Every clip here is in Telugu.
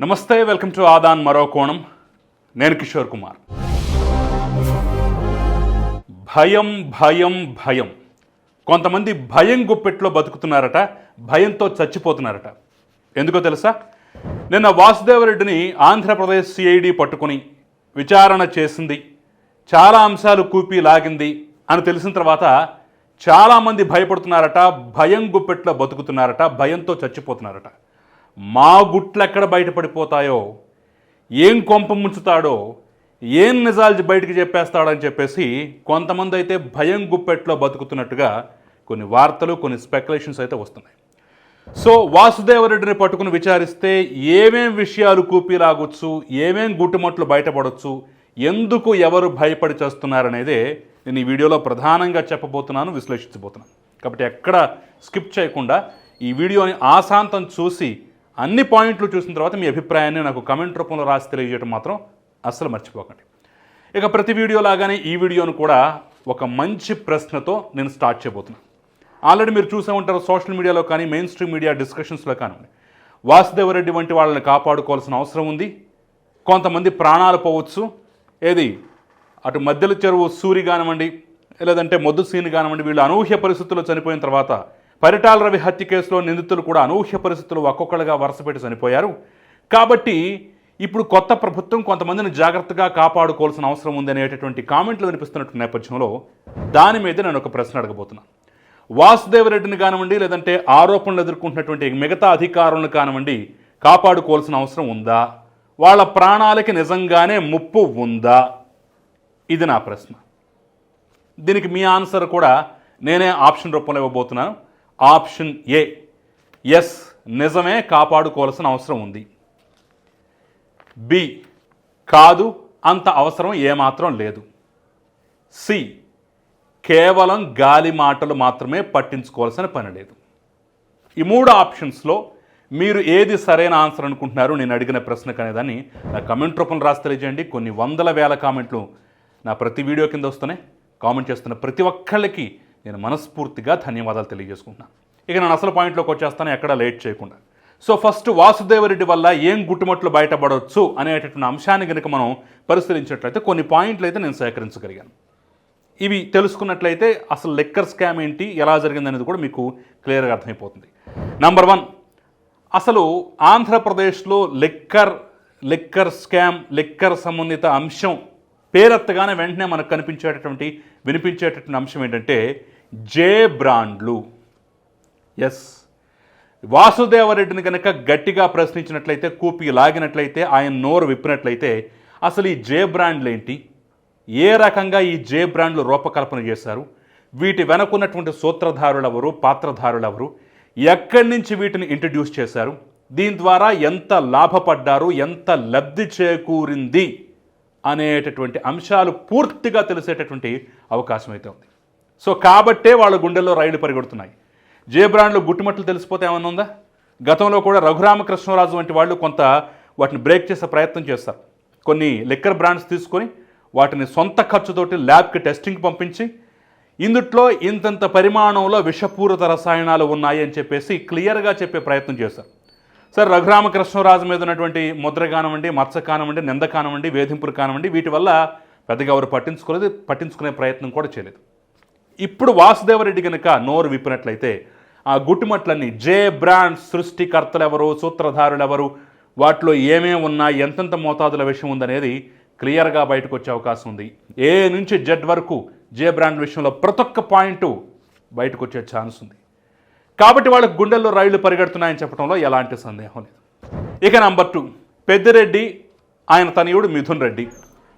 నమస్తే వెల్కమ్ టు ఆదాన్ మరో కోణం. నేను కిషోర్ కుమార్. భయం భయం భయం. కొంతమంది భయం గుప్పెట్లో బతుకుతున్నారట భయంతో చచ్చిపోతున్నారట. ఎందుకో తెలుసా? నిన్న వాసుదేవరెడ్డిని ఆంధ్రప్రదేశ్ సిఐడి పట్టుకుని విచారణ చేసింది. చాలా అంశాలు కూపి లాగింది అని తెలిసిన తర్వాత చాలామంది భయపడుతున్నారట భయం గుప్పెట్లో బతుకుతున్నారట భయంతో చచ్చిపోతున్నారట. మా గుట్లు ఎక్కడ బయటపడిపోతాయో ఏం కొంప ముంచుతాడో ఏం నిజాలు బయటికి చెప్పేస్తాడని చెప్పేసి కొంతమంది అయితే భయం గుప్పెట్లో బతుకుతున్నట్టుగా కొన్ని వార్తలు కొన్ని స్పెక్యులేషన్స్ అయితే వస్తున్నాయి. సో వాసుదేవరెడ్డిని పట్టుకుని విచారిస్తే ఏమేం విషయాలు కూపీలాగొచ్చు ఏమేం గుట్టుమట్లు బయటపడవచ్చు ఎందుకు ఎవరు భయపడి చేస్తున్నారనేదే నేను ఈ వీడియోలో ప్రధానంగా చెప్పబోతున్నాను విశ్లేషించబోతున్నాను. కాబట్టి ఎక్కడ స్కిప్ చేయకుండా ఈ వీడియోని ఆశాంతం చూసి అన్ని పాయింట్లు చూసిన తర్వాత మీ అభిప్రాయాన్ని నాకు కమెంట్ రూపంలో రాసి తెలియజేయడం మాత్రం అస్సలు మర్చిపోకండి. ఇక ప్రతి వీడియో లాగానే ఈ వీడియోను కూడా ఒక మంచి ప్రశ్నతో నేను స్టార్ట్ చేయబోతున్నాను ఆల్రెడీ మీరు చూసే ఉంటారు సోషల్ మీడియాలో కానీ మెయిన్ స్ట్రీమ్ మీడియా డిస్కషన్స్లో కానివ్వండి. వాసుదేవరెడ్డి వంటి వాళ్ళని కాపాడుకోవాల్సిన అవసరం ఉంది. కొంతమంది ప్రాణాలు పోవచ్చు. ఏది? అటు మధ్యలో చెరువు సూరి కానివ్వండి లేదంటే మొద్దు సీని కానివ్వండి వీళ్ళు అనూహ్య పరిస్థితుల్లో చనిపోయిన తర్వాత పరిటాల రవి హత్య కేసులో నిందితులు కూడా అనూహ్య పరిస్థితులు ఒక్కొక్కరుగా వరుసపెట్టి చనిపోయారు. కాబట్టి ఇప్పుడు కొత్త ప్రభుత్వం కొంతమందిని జాగ్రత్తగా కాపాడుకోవాల్సిన అవసరం ఉంది అనేటటువంటి కామెంట్లు వినిపిస్తున్నటువంటి నేపథ్యంలో దాని మీద నేను ఒక ప్రశ్న అడగబోతున్నాను. వాసుదేవరెడ్డిని కానివ్వండి లేదంటే ఆరోపణలు ఎదుర్కొంటున్నటువంటి మిగతా అధికారులను కానివ్వండి కాపాడుకోవాల్సిన అవసరం ఉందా? వాళ్ళ ప్రాణాలకి నిజంగానే ముప్పు ఉందా? ఇది నా ప్రశ్న. దీనికి మీ ఆన్సర్ కూడా నేనే ఆప్షన్ రూపంలో ఇవ్వబోతున్నాను. Option A. ఎస్. నిజమే కాపాడుకోవాల్సిన అవసరం ఉంది. బి. కాదు. అంత అవసరం ఏమాత్రం లేదు. సి. కేవలం గాలి మాటలు మాత్రమే పట్టించుకోవాల్సిన పని లేదు. ఈ మూడు ఆప్షన్స్లో మీరు ఏది సరైన ఆన్సర్ అనుకుంటున్నారు? నేను అడిగిన ప్రశ్నకు అనేదాన్ని నా కమెంట్ రూపంలో రాసి తెలియజేయండి. కొన్ని వందల వేల కామెంట్లు నా ప్రతి వీడియో కింద వస్తున్నాయి. కామెంట్ చేస్తున్న ప్రతి ఒక్కళ్ళకి నేను మనస్ఫూర్తిగా ధన్యవాదాలు తెలియజేసుకుంటున్నాను ఇక నేను అసలు పాయింట్లోకి వచ్చేస్తాను ఎక్కడ లేట్ చేయకుండా. సో ఫస్ట్ వాసుదేవరెడ్డి వల్ల ఏం గుట్టుమట్లు బయటపడవచ్చు అనేటటువంటి అంశాన్ని కనుక మనం పరిశీలించినట్లయితే కొన్ని పాయింట్లు అయితే నేను సేకరించగలిగాను. ఇవి తెలుసుకున్నట్లయితే అసలు లెక్కర్ స్కామ్ ఏంటి ఎలా జరిగిందనేది కూడా మీకు క్లియర్గా అర్థమైపోతుంది. నంబర్ వన్ అసలు ఆంధ్రప్రదేశ్లో లెక్కర్ లెక్కర్ స్కామ్ లెక్కర్ సంబంధిత అంశం పేరెత్తగానే వెంటనే మనకు కనిపించేటటువంటి వినిపించేటటువంటి అంశం ఏంటంటే జే బ్రాండ్లు. ఎస్ వాసుదేవరెడ్డిని కనుక గట్టిగా ప్రశ్నించినట్లయితే కూపి లాగినట్లయితే ఆయన నోరు విప్పినట్లయితే అసలు ఈ జే బ్రాండ్లు ఏంటి ఏ రకంగా ఈ జే బ్రాండ్లు రూపకల్పన చేశారు? వీటి వెనకున్నటువంటి సూత్రధారులెవరు ఎవరు ఎక్కడి నుంచి వీటిని ఇంట్రడ్యూస్ చేశారు? దీని ద్వారా ఎంత లాభపడ్డారు? ఎంత లబ్ధి చేకూరింది? అనేటటువంటి అంశాలు పూర్తిగా తెలిసేటటువంటి అవకాశం అయితే ఉంది. సో కాబట్టే వాళ్ళ గుండెల్లో రైళ్ళు పరిగెడుతున్నాయి. జే బ్రాండ్లు గుట్టుమట్లు తెలిసిపోతే ఏమైనా ఉందా? గతంలో కూడా రఘురామకృష్ణరాజు వంటి వాళ్ళు కొంత వాటిని బ్రేక్ చేసే ప్రయత్నం చేస్తారు. కొన్ని లిక్కర్ బ్రాండ్స్ తీసుకొని వాటిని సొంత ఖర్చుతోటి ల్యాబ్కి టెస్టింగ్ పంపించి ఇందుట్లో ఇంతంత పరిమాణంలో విషపూరిత రసాయనాలు ఉన్నాయి అని చెప్పేసి క్లియర్గా చెప్పే ప్రయత్నం చేశారు. సార్ రఘురామకృష్ణరాజు మీద ఉన్నటువంటి ముద్ర కానివ్వండి మచ్చ కానివ్వండి నింద కానివ్వండి వేధింపులు కానివ్వండి వీటి వల్ల పెద్దగా ఎవరు పట్టించుకోలేదు పట్టించుకునే ప్రయత్నం కూడా చేయలేదు. ఇప్పుడు వాసుదేవరెడ్డి కనుక నోరు విప్పినట్లయితే ఆ గుట్టుమట్లన్నీ జే బ్రాండ్ సృష్టికర్తలు ఎవరు సూత్రధారులు ఎవరు వాటిలో ఏమేమి ఉన్నా ఎంతెంత మోతాదుల విషయం ఉందనేది క్లియర్గా బయటకు వచ్చే అవకాశం ఉంది. ఏ నుంచి జెడ్ వరకు జే బ్రాండ్ విషయంలో ప్రతి ఒక్క పాయింట్ బయటకు వచ్చే ఛాన్స్ ఉంది. కాబట్టి వాళ్ళకి గుండెల్లో రైళ్ళు పరిగెడుతున్నాయని చెప్పడంలో ఎలాంటి సందేహం లేదు. ఇక నంబర్ టూ పెద్దిరెడ్డి ఆయన తనయుడు మిథున్ రెడ్డి.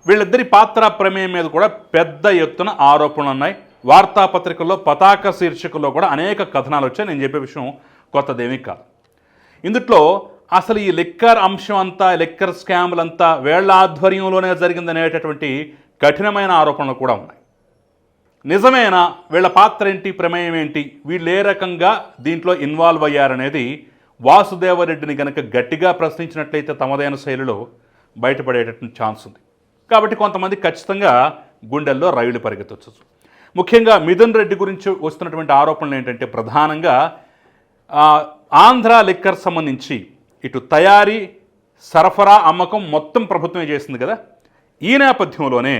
వీళ్ళిద్దరి పాత్ర ప్రమేయం మీద కూడా పెద్ద ఎత్తున ఆరోపణలు ఉన్నాయి వార్తాపత్రికల్లో పతాక శీర్షికల్లో కూడా అనేక కథనాలు వచ్చాయి. నేను చెప్పే విషయం కొత్తదేమీ కాదు. ఇందుట్లో అసలు ఈ లిక్కర్ అంశం అంతా లిక్కర్ స్కామ్లంతా వేళ్ళ ఆధ్వర్యంలోనే జరిగిందనేటటువంటి కఠినమైన ఆరోపణలు కూడా ఉన్నాయి. నిజమేనా? వీళ్ళ పాత్ర ఏంటి? ప్రమేయం ఏంటి? వీళ్ళు ఏ రకంగా దీంట్లో ఇన్వాల్వ్ అయ్యారనేది వాసుదేవరెడ్డిని గనక గట్టిగా ప్రశ్నించినట్లయితే తమదైన శైలిలో బయటపడేటటువంటి ఛాన్స్ ఉంది. కాబట్టి కొంతమంది ఖచ్చితంగా గుండెల్లో రైళ్ళు పరిగెత్తవచ్చు ముఖ్యంగా మిథున్ రెడ్డి గురించి వస్తున్నటువంటి ఆరోపణలు ఏంటంటే ప్రధానంగా ఆంధ్ర లిక్కర్ సంబంధించి ఇటు తయారీ సరఫరా అమ్మకం మొత్తం ప్రభుత్వమే చేసింది కదా. ఈ నేపథ్యంలోనే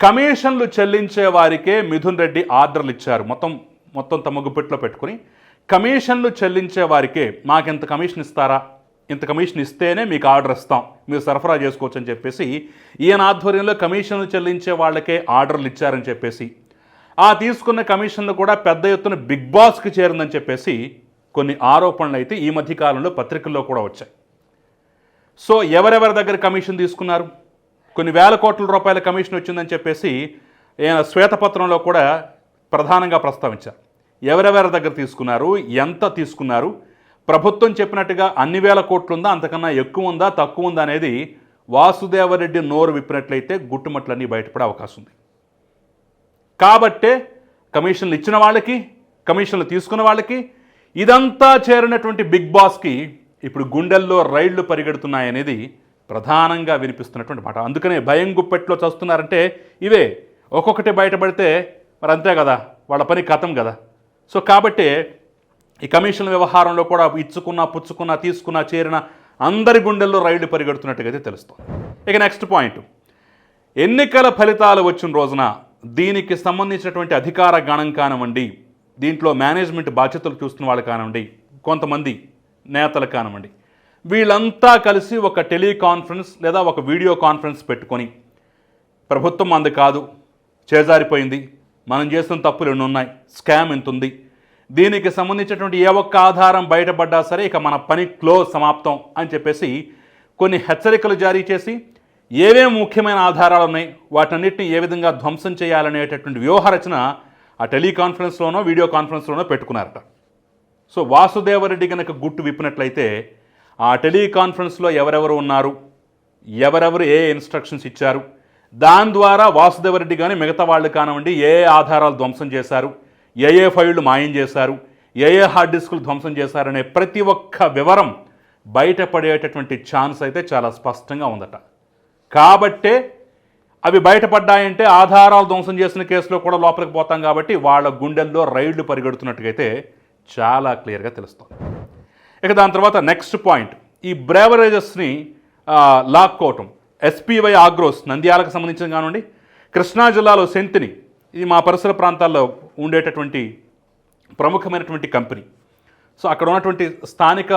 కమిషన్లు చెల్లించే వారికే మిథున్ రెడ్డి ఆర్డర్లు ఇచ్చారు. మొత్తం మొత్తం తమ గుప్పెట్లో పెట్టుకుని కమిషన్లు చెల్లించే వారికే మాకింత కమిషన్ ఇస్తారా? ఇంత కమిషన్ ఇస్తేనే మీకు ఆర్డర్ ఇస్తాం. మీరు సరఫరా చేసుకోవచ్చు అని చెప్పేసి ఈయన ఆధ్వర్యంలో కమిషన్లు చెల్లించే వాళ్ళకే ఆర్డర్లు ఇచ్చారని చెప్పేసి ఆ తీసుకున్న కమిషన్లు కూడా పెద్ద ఎత్తున బిగ్ బాస్కి చేరిందని చెప్పేసి కొన్ని ఆరోపణలు అయితే ఈ మధ్య కాలంలో పత్రికల్లో కూడా వచ్చాయి. సో ఎవరెవరి దగ్గర కమిషన్ తీసుకున్నారు? కొన్ని వేల కోట్ల రూపాయల కమిషన్ వచ్చిందని చెప్పేసి ఈయన శ్వేతపత్రంలో కూడా ప్రధానంగా ప్రస్తావించారు. ఎవరెవరి దగ్గర తీసుకున్నారు? ఎంత తీసుకున్నారు? ప్రభుత్వం చెప్పినట్టుగా అన్ని వేల కోట్లు ఉందా అంతకన్నా ఎక్కువ ఉందా? తక్కువ ఉందా? అనేది వాసుదేవరెడ్డి నోరు విప్పినట్లయితే గుట్టుమట్లన్నీ బయటపడే అవకాశం ఉంది. కాబట్టే కమిషన్లు ఇచ్చిన వాళ్ళకి కమిషన్లు తీసుకున్న వాళ్ళకి ఇదంతా చేరినటువంటి బిగ్ బాస్కి ఇప్పుడు గుండెల్లో రైళ్ళు పరిగెడుతున్నాయనేది ప్రధానంగా వినిపిస్తున్నటువంటి మాట. అందుకనే భయం గుప్పెట్లో చస్తున్నారంటే ఇవే ఒక్కొక్కటి బయటపడితే మరి అంతే కదా వాళ్ళ పని కథం కదా. సో కాబట్టి ఈ కమిషన్ వ్యవహారంలో కూడా ఇచ్చుకున్న పుచ్చుకున్న తీసుకున్న చేరిన అందరి గుండెల్లో రైళ్ళు పరిగెడుతున్నట్టుగా అయితే తెలుస్తుంది. ఇక నెక్స్ట్ పాయింట్. ఎన్నికల ఫలితాలు వచ్చిన రోజున దీనికి సంబంధించినటువంటి అధికార గణం కానివ్వండి దీంట్లో మేనేజ్మెంట్ బాధ్యతలు చూస్తున్న వాళ్ళు కానివ్వండి కొంతమంది నేతలు కానివ్వండి వీళ్ళంతా కలిసి ఒక టెలికాన్ఫరెన్స్ లేదా ఒక వీడియో కాన్ఫరెన్స్ పెట్టుకొని ప్రభుత్వం అంది కాదు చేజారిపోయింది మనం చేసిన తప్పులు ఎన్ని ఉన్నాయి స్కామ్ ఎంత ఉంది దీనికి సంబంధించినటువంటి ఏ ఒక్క ఆధారం బయటపడ్డా సరే ఇక మన పని క్లోజ్ సమాప్తం అని చెప్పేసి కొన్ని హెచ్చరికలు జారీ చేసి ఏవేం ముఖ్యమైన ఆధారాలు ఉన్నాయి? వాటన్నిటిని ఏ విధంగా ధ్వంసం చేయాలనేటటువంటి వ్యూహరచన ఆ టెలికాన్ఫరెన్స్లోనో వీడియో కాన్ఫరెన్స్లోనో పెట్టుకున్నారట. సో వాసుదేవరెడ్డి కనుక గుట్టు విప్పినట్లయితే ఆ టెలికాన్ఫరెన్స్లో ఎవరెవరు ఉన్నారు? ఎవరెవరు ఏ ఇన్స్ట్రక్షన్స్ ఇచ్చారు? దాని ద్వారా వాసుదేవరెడ్డి కానీ మిగతా వాళ్ళు కానివ్వండి ఏ ఆధారాలు ధ్వంసం చేశారు? ఏ ఏ ఫైళ్ళు మాయం చేశారు? ఏ ఏ హార్డ్ డిస్కులు ధ్వంసం చేశారనే ప్రతి ఒక్క వివరం బయటపడేటటువంటి ఛాన్స్ అయితే చాలా స్పష్టంగా ఉందట. కాబట్టే అవి బయటపడ్డాయంటే ఆధారాలు ధ్వంసం చేసిన కేసులో కూడా లోపలికి పోతాం కాబట్టి వాళ్ళ గుండెల్లో రైళ్ళు పరిగెడుతున్నట్టుగైతే చాలా క్లియర్గా తెలుస్తుంది ఇక దాని తర్వాత నెక్స్ట్ పాయింట్. ఈ బ్రేవరేజెస్ని లాక్కోవటం. ఎస్పీవై ఆగ్రోస్ నంద్యాలకు సంబంధించిన కానివ్వండి కృష్ణా జిల్లాలో సెంతిని ఇది మా పరిసర ప్రాంతాల్లో ఉండేటటువంటి ప్రముఖమైనటువంటి కంపెనీ. సో అక్కడ ఉన్నటువంటి స్థానిక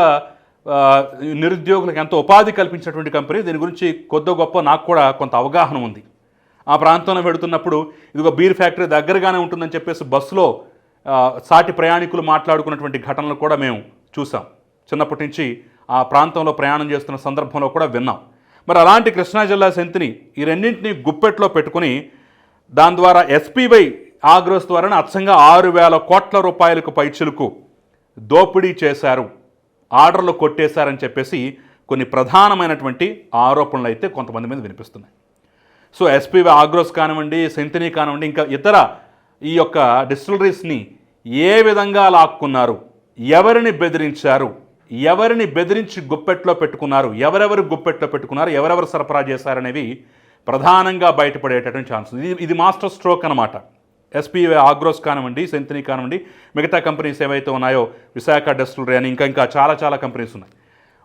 నిరుద్యోగులకు ఎంతో ఉపాధి కల్పించినటువంటి కంపెనీ. దీని గురించి కొద్ది గొప్ప నాకు కూడా కొంత అవగాహన ఉంది. ఆ ప్రాంతంలో వెడుతున్నప్పుడు ఇదిగో బీర్ ఫ్యాక్టరీ దగ్గరగానే ఉంటుందని చెప్పేసి బస్సులో సాటి ప్రయాణికులు మాట్లాడుకున్నటువంటి ఘటనలు కూడా మేము చూసాం. చిన్నప్పటి నుంచి ఆ ప్రాంతంలో ప్రయాణం చేస్తున్న సందర్భంలో కూడా విన్నాం. మరి అలాంటి కృష్ణా జిల్లా సెంతిని ఈ రెండింటిని గుప్పెట్లో పెట్టుకుని దాని ద్వారా ఎస్పీవై ఆగ్రోస్ ద్వారా అచ్చంగా ఆరు వేల కోట్ల రూపాయలకు పైచులకు దోపిడీ చేశారు. ఆర్డర్లు కొట్టేశారని చెప్పేసి కొన్ని ప్రధానమైనటువంటి ఆరోపణలు అయితే కొంతమంది మీద వినిపిస్తున్నాయి. సో ఎస్పీవి ఆగ్రోస్ కానివ్వండి సెంతనీ కానివ్వండి ఇంకా ఇతర ఈ యొక్క డిస్టిలరీస్ని ఏ విధంగా లాక్కున్నారు ఎవరిని బెదిరించారు ఎవరిని బెదిరించి గుప్పెట్లో పెట్టుకున్నారు ఎవరెవరు గుప్పెట్లో పెట్టుకున్నారు ఎవరెవరు సరఫరా చేశారనేవి ప్రధానంగా బయటపడేటటువంటి ఛాన్స్ ఇది ఇది మాస్టర్ స్ట్రోక్ అనమాట ఎస్పీ ఆగ్రోస్ కానివ్వండి సెంతిని కానివ్వండి మిగతా కంపెనీస్ ఏవైతే ఉన్నాయో విశాఖ డిస్టిలరీ అని ఇంకా ఇంకా చాలా చాలా కంపెనీస్ ఉన్నాయి.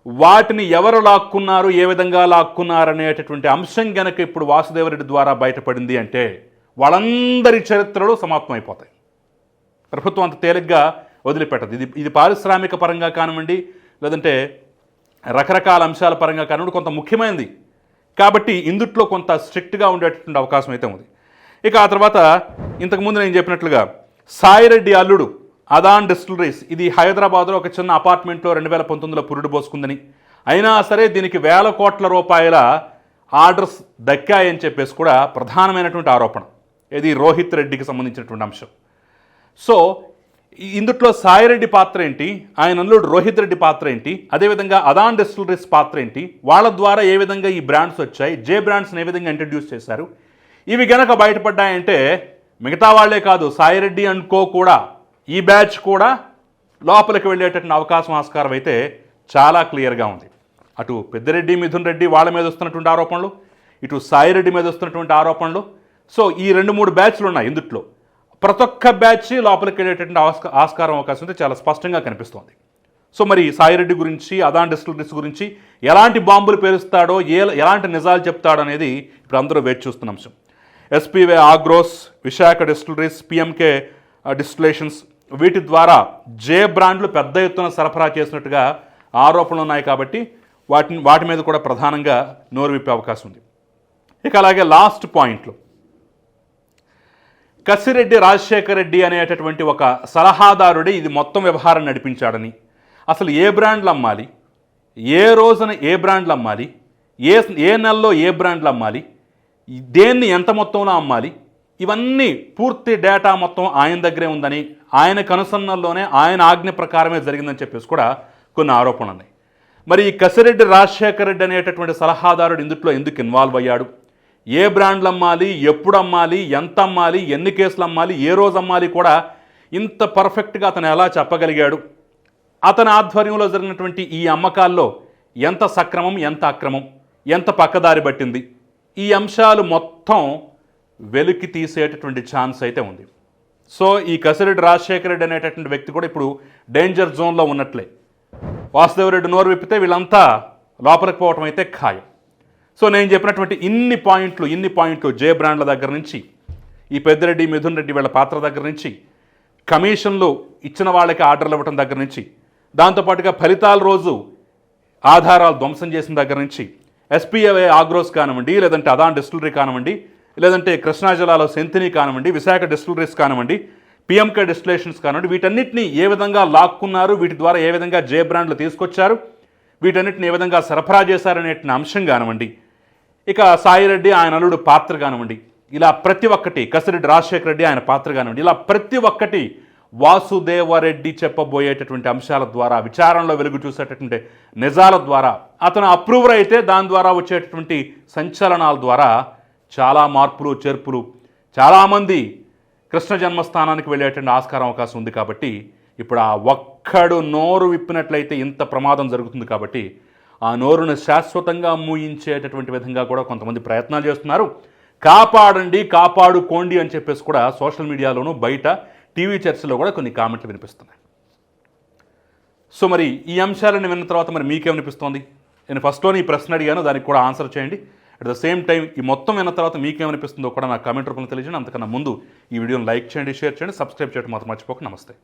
వాటిని ఎవరు లాక్కున్నారు ఏ విధంగా లాక్కున్నారు అనేటటువంటి అంశం గనక ఇప్పుడు వాసుదేవరెడ్డి ద్వారా బయటపడింది అంటే వాళ్ళందరి చరిత్రలు సమాప్తమైపోతాయి. ప్రభుత్వం అంత తేలిగ్గా వదిలిపెట్టదు. ఇది ఇది పారిశ్రామిక పరంగా కానివ్వండి లేదంటే రకరకాల అంశాల పరంగా కానివ్వండి కొంత ముఖ్యమైనది. కాబట్టి ఇందుట్లో కొంత స్ట్రిక్ట్గా ఉండేటటువంటి అవకాశం అయితే ఉంది. ఇక ఆ తర్వాత ఇంతకుముందు నేను చెప్పినట్లుగా సాయిరెడ్డి అల్లుడు అదాన్ డిస్టిలరీస్ ఇది హైదరాబాద్లో ఒక చిన్న అపార్ట్మెంట్లో రెండు వేల పంతొమ్మిదిలో పురుడు పోసుకుందని. అయినా సరే దీనికి వేల కోట్ల రూపాయల ఆర్డర్స్ దక్కాయని చెప్పేసి కూడా ప్రధానమైనటువంటి ఆరోపణ. ఇది రోహిత్ రెడ్డికి సంబంధించినటువంటి అంశం. సో ఇందుట్లో సాయిరెడ్డి పాత్ర ఏంటి? ఆయన అల్లుడు రోహిత్ రెడ్డి పాత్ర ఏంటి? అదేవిధంగా అదాన్ డిస్టిలరీస్ పాత్ర ఏంటి? వాళ్ళ ద్వారా ఏ విధంగా ఈ బ్రాండ్స్ వచ్చాయి? జే బ్రాండ్స్ని ఏ విధంగా ఇంట్రడ్యూస్ చేశారు? ఇవి గనక బయటపడ్డాయంటే మిగతా వాళ్ళే కాదు సాయిరెడ్డి అనుకో కూడా ఈ బ్యాచ్ కూడా లోపలికి వెళ్ళేటటువంటి అవకాశం ఆస్కారం అయితే చాలా క్లియర్గా ఉంది. అటు పెద్దిరెడ్డి మిథున్ రెడ్డి వాళ్ళ మీద వస్తున్నటువంటి ఆరోపణలు ఇటు సాయిరెడ్డి మీద వస్తున్నటువంటి ఆరోపణలు. సో ఈ రెండు మూడు బ్యాచ్లు ఉన్నాయి ఇందుట్లో. ప్రతి ఒక్క బ్యాచ్ లోపలికి వెళ్ళేటటువంటి ఆస్క ఆస్కారం అవకాశం అయితే చాలా స్పష్టంగా కనిపిస్తోంది. సో మరి సాయిరెడ్డి గురించి అదాన్ డిస్టిలరీస్ గురించి ఎలాంటి బాంబులు పేలుస్తాడో ఏ ఎలాంటి నిజాలు చెప్తాడో అనేది ఇప్పుడు అందరూ వేచి చూస్తున్న అంశం. ఎస్పీవే Agros Visakha distilleries PMK distillations వీటి ద్వారా జే బ్రాండ్లు పెద్ద ఎత్తున సరఫరా చేసినట్టుగా ఆరోపణలు ఉన్నాయి కాబట్టి వాటిని వాటి మీద కూడా ప్రధానంగా నోరు విప్పే అవకాశం ఉంది. ఇక అలాగే లాస్ట్ పాయింట్లు. కసిరెడ్డి రాజశేఖర రెడ్డి అనేటటువంటి ఒక సలహాదారుడే ఇది మొత్తం వ్యవహారం నడిపించాడని. అసలు ఏ బ్రాండ్లు అమ్మాలి? ఏ రోజున ఏ బ్రాండ్లు అమ్మాలి? ఏ ఏ నెలలో ఏ బ్రాండ్లు అమ్మాలి? దేన్ని ఎంత మొత్తంలో అమ్మాలి? ఇవన్నీ పూర్తి డేటా మొత్తం ఆయన దగ్గరే ఉందని ఆయన కనుసన్నల్లోనే ఆయన ఆజ్ఞ ప్రకారమే జరిగిందని చెప్పేసి కూడా కొన్ని ఆరోపణలు ఉన్నాయి. మరి ఈ కసిరెడ్డి రాజశేఖర రెడ్డి అనేటటువంటి సలహాదారుడు ఇందుట్లో ఎందుకు ఇన్వాల్వ్ అయ్యాడు? ఏ బ్రాండ్లు అమ్మాలి? ఎప్పుడు అమ్మాలి? ఎంత అమ్మాలి? ఎన్ని కేసులు అమ్మాలి? ఏ రోజు అమ్మాలి కూడా ఇంత పర్ఫెక్ట్గా అతను ఎలా చెప్పగలిగాడు? అతని ఆధ్వర్యంలో జరిగినటువంటి ఈ అమ్మకాల్లో ఎంత సక్రమం ఎంత అక్రమం? ఎంత పక్కదారి పట్టింది? ఈ అంశాలు మొత్తం వెలికి తీసేటటువంటి ఛాన్స్ అయితే ఉంది. సో ఈ కసిరెడ్డి రాజశేఖర రెడ్డి అనేటటువంటి వ్యక్తి కూడా ఇప్పుడు డేంజర్ జోన్లో ఉన్నట్లే. వాసుదేవరెడ్డి నోరు విప్పితే వీళ్ళంతా లోపలికి పోవటం అయితే ఖాయం. సో నేను చెప్పినటువంటి ఇన్ని పాయింట్లు ఇన్ని పాయింట్లు జే బ్రాండ్ల దగ్గర నుంచి ఈ పెద్దిరెడ్డి మిథున్ రెడ్డి వీళ్ళ పాత్ర దగ్గర నుంచి కమిషన్లు ఇచ్చిన వాళ్ళకి ఆర్డర్లు ఇవ్వటం దగ్గర నుంచి దాంతోపాటుగా ఫలితాల రోజు ఆధారాలు ధ్వంసం చేసిన దగ్గర నుంచి ఎస్పీఏ ఆగ్రోస్ కానివ్వండి లేదంటే అదాన్ డిస్టిలరీ కానివ్వండి లేదంటే కృష్ణా జిల్లాలో సెంతిని కానివ్వండి విశాఖ డిస్టిలరీస్ కానివ్వండి పిఎంకే డిస్టిలేషన్స్ కానివ్వండి వీటన్నిటిని ఏ విధంగా లాక్కున్నారు వీటి ద్వారా ఏ విధంగా జే బ్రాండ్లు తీసుకొచ్చారు వీటన్నిటిని ఏ విధంగా సరఫరా చేశారనే అంశం కానివ్వండి. ఇక సాయిరెడ్డి ఆయన అల్లుడు పాత్ర కానివ్వండి ఇలా ప్రతి ఒక్కటి కసిరెడ్డి రాజశేఖర రెడ్డి ఆయన పాత్ర కానివ్వండి ఇలా ప్రతి ఒక్కటి వాసుదేవరెడ్డి చెప్పబోయేటటువంటి అంశాల ద్వారా విచారణలో వెలుగు చూసేటటువంటి నిజాల ద్వారా అతను అప్రూవర్ అయితే దాని ద్వారా వచ్చేటటువంటి సంచలనాల ద్వారా చాలా మార్పులు చేర్పులు చాలామంది కృష్ణ జన్మస్థానానికి వెళ్ళేటువంటి ఆస్కారం అవకాశం ఉంది కాబట్టి ఇప్పుడు ఆ ఒక్కడు నోరు విప్పినట్లయితే ఇంత ప్రమాదం జరుగుతుంది కాబట్టి ఆ నోరును శాశ్వతంగా మూయించేటటువంటి విధంగా కూడా కొంతమంది ప్రయత్నాలు చేస్తున్నారు. కాపాడండి కాపాడుకోండి అని చెప్పేసి కూడా సోషల్ మీడియాలోనూ బయట టీవీ చర్చలో కూడా కొన్ని కామెంట్లు వినిపిస్తున్నాయి. సో మరి ఈ అంశాలను విన్న తర్వాత మరి మీకేమనిపిస్తోంది నేను ఫస్ట్లోనే ఈ ప్రశ్న అడిగాను దానికి కూడా ఆన్సర్ చేయండి. అట్ ద సేమ్ టైం ఈ మొత్తం విన్న తర్వాత మీకేమనిపిస్తుందో కూడా నాకు కామెంట్ రూపంలో తెలియజేయండి. అంతకన్నా ముందు ఈ వీడియోని లైక్ చేయండి షేర్ చేయండి సబ్స్క్రైబ్ చేయడం మాత్రం మర్చిపోక. నమస్తే.